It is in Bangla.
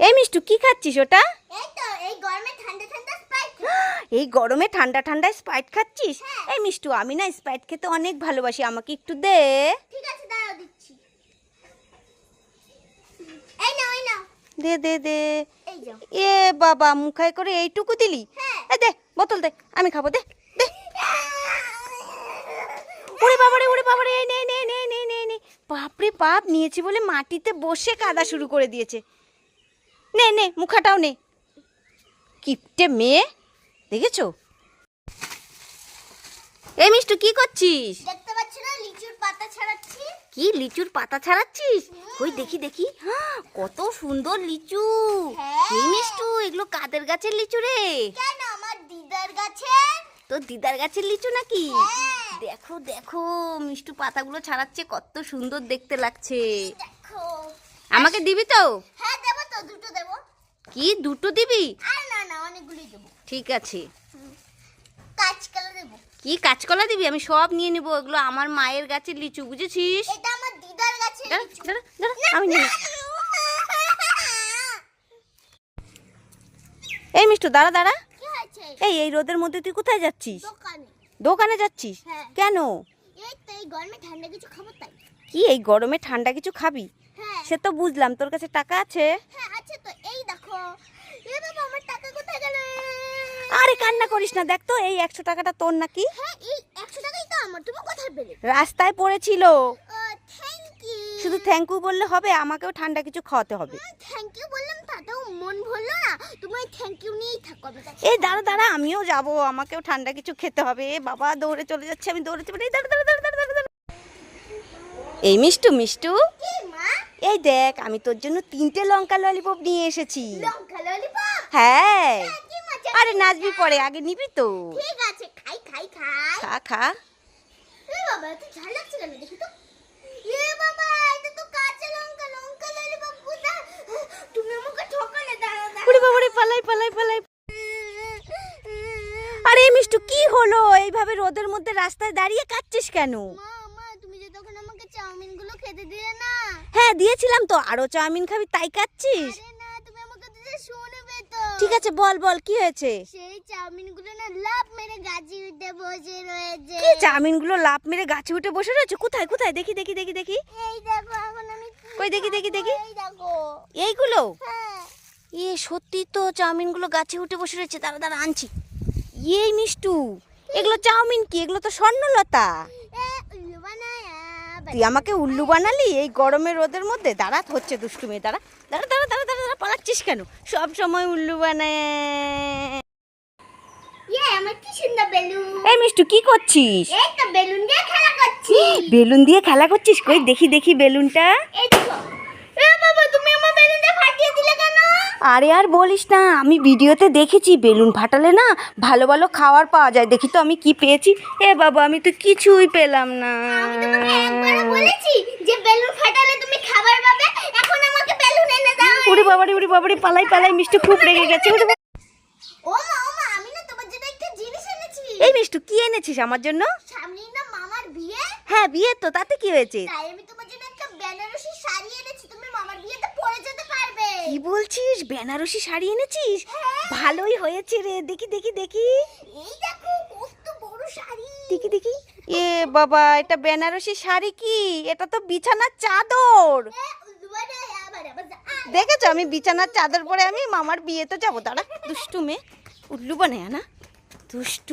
এই মিষ্টু কি খাচ্ছিস ওটা? এই গরমে ঠান্ডা ঠান্ডা স্প্রাইট এই গরমে ঠান্ডা ঠান্ডা স্প্রাইট খাচ্ছিস? এই মিষ্টু আমি না স্প্রাইট খেতে অনেক ভালোবাসি আমাকে একটু দে। ঠিক আছে দাঁড়াও দিচ্ছি। এই নাও এই নাও। দে দে দে। এ বাবা মুখায় করে এইটুকু দিলি? হ্যাঁ। এ দে বোতল দে আমি খাব দে দে। ওরে বাবারে ওরে বাবারে এই নে নে নে নে নে নে। বাপরে বাপ নিয়েছি বলে মাটিতে বসে কাদা শুরু করে দিয়েছে। নে নে মুখাটাও নে। কিপটে মেয়ে দেখেছ? এই মিষ্টু কি করছিস? দেখতে পাচ্ছ না লিচুর পাতা ছাড়াচ্ছি। কি লিচুর পাতা ছাড়াচ্ছিস? কই দেখি দেখি। হ্যাঁ, কত সুন্দর লিচু। হ্যাঁ। এই মিষ্টু এগুলো কাদের গাছের লিচু রে? কেন আমার দিদার গাছে তোর দিদার গাছের লিচু নাকি? হ্যাঁ। দেখো দেখো মিষ্টু পাতাগুলো ছাড়াচ্ছে কত সুন্দর দেখতে লাগছে। দেখো। আমাকে দিবি তো? হ্যাঁ তো দুটো দেবো। কি দুটো দিবি? আর না না অনেকগুলি দেবো। ঠিক আছে। কাঁচকলা দেবো। কি কাঁচকলা দিবি? আমি সব নিয়ে নেব এগুলো আমার মায়ের গাছের লিচু বুঝেছিস? এটা আমার দিদার গাছে দাঁড়া, দাঁড়া, দাঁড়া, আমি নিয়ে এই মিষ্টু দাঁড়া দাঁড়া। এই এই রোদের মধ্যে তুই কোথায় যাচ্ছিস? দোকানে। যাচ্ছিস? হ্যাঁ। কেন? এই গরমে ঠান্ডা কিছু খাব তাই। কি এই গরমে ঠান্ডা কিছু খাবি? সে তো বুঝলাম তোর কাছে টাকা আছে? হ্যাঁ আছে তো এই দেখো। এ বাবা আমার টাকা কোথায় গেল? আরে কান্না করিস না দেখ তো এই একশো টাকাটা তোর নাকি? হ্যাঁ এই একশো টাকাই তো আমার তুমি কোথায় পেলে? রাস্তায় পড়েছিল। থ্যাংক ইউ শুধু থ্যাংক ইউ বললে হবে আমাকেও ঠান্ডা কিছু খাওয়াতে হবে। থ্যাংক ইউ বললাম তাতেও মন ভরলো না তুমি ওই থ্যাংক ইউ নিয়েই থাকো এই দাঁড়া দাঁড়া আমিও যাব আমাকেও ঠান্ডা কিছু খেতে হবে। এ বাবা দৌড়ে চলে যাচ্ছে আমি দৌড়ে চলে এই দাঁড়া দাঁড়া দাঁড়া দাঁড়া। এই মিষ্টু। মিষ্টু এই দেখ আমি তোর জন্য তিনটে লঙ্কা ললিপপ নিয়ে এসেছি। লঙ্কা ললিপপ হ্যাঁ। আরে নাচবি পরে আগে নিবি তো। ঠিক আছে খাই খাই খাই। খা খা। এ বাবা এত ঝাল লাগছে কেন? দেখি তো। এ বাবা এটা তো কাঁচা লঙ্কা লঙ্কা ললিপপ কোথায়? তুমি আমাকে ঠকালে দাঁড়া উড়ে বাবারে পালাই পালাই পালাই। আরে মিষ্টু কি হলো? এইভাবে রোদের মধ্যে রাস্তায় দাঁড়িয়ে কাচ্ছিস কেন? মা মা তুমি যে তখন আমাকে চাউমিন খেতে দিলে না? হ্যাঁ দিয়েছিলাম তো আরও চাউমিন খাবি তাই তো ঠিক আছে বল বল কি হয়েছে? সেই চাউমিনগুলো না লাভ মেরে গাছি উঠে বসে রয়েছে। কি চাউমিনগুলো লাভ মেরে গাছে উঠে বসে রয়েছে? কোথায় কোথায়? দেখি দেখি দেখি দেখি। এই দেখো এখন আমি কই দেখি, দেখি, দেখি। এই দেখো। এইগুলো? হ্যাঁ। এ সত্যি তো চাউমিনগুলো গাছে উঠে বসে রয়েছে। দাঁড়া দাঁড়া আনছি। এই মিষ্টু এগুলো চাউমিন কি? এগুলো তো স্বর্ণলতা। তুই আমাকে উল্লু বানালি? এই গরমে রোদের মধ্যে? দাঁড়া হচ্ছে দুষ্টু মেয়ে দাঁড়া দাঁড়া দাঁড়া দাঁড়া দাঁড়া দাঁড়া পালাচ্ছিস কেন? সব সময় উল্লু বানায়। ইয়ে এই মিষ্টু কি করছিস? বেলুন দিয়ে খেলা বেলুন দিয়ে খেলা করছিস? কই দেখি দেখি বেলুনটা। বাবা তুমি আমার বেলুন ফাটিয়ে দিলে কেন? আরে আর বলিস না আমি ভিডিওতে দেখেছি বেলুন ফাটালে না ভালো ভালো খাবার পাওয়া যায়। দেখি তো আমি কি পেয়েছি। এ বাবা আমি তো কিছুই পেলাম না। বলেছি যে বেলুন ফাটালে তুমি খাবার পাবে এখন আমাকে বেলুন এনে দাও। উড়ি বাবারি বাবারি পালাই পালাই মিষ্টি খুব রেগে গেছে। উড়ি ও মা ও মা আমি না তোমার জন্য একটা জিনিস এনেছি। এই মিষ্টু কি এনেছিস আমার জন্য? সামনেই না মামার বিয়ে। হ্যাঁ বিয়ে তো তাতে কি হয়েছে? তাই আমি তোমার জন্য একটা বেনারসি শাড়ি এনেছি তুমি মামার বিয়েতে পরে যেতে পারবে কি বেনারসি শাড়ি এনেছিস? হ্যাঁ। ভালোই হয়েছে রে। দেখি দেখি দেখি। এই দেখো কত বড় শাড়ি। দেখি দেখি। এ বাবা এটা বেনারসি শাড়ি কি? এটা তো বিছানার চাদর। দেখেছ? আমি বিছানার চাদর পরে আমি মামার বিয়েতে যাব। দাঁড়া দুষ্টু মেয়ে। উল্লু বানায় না। দুষ্টু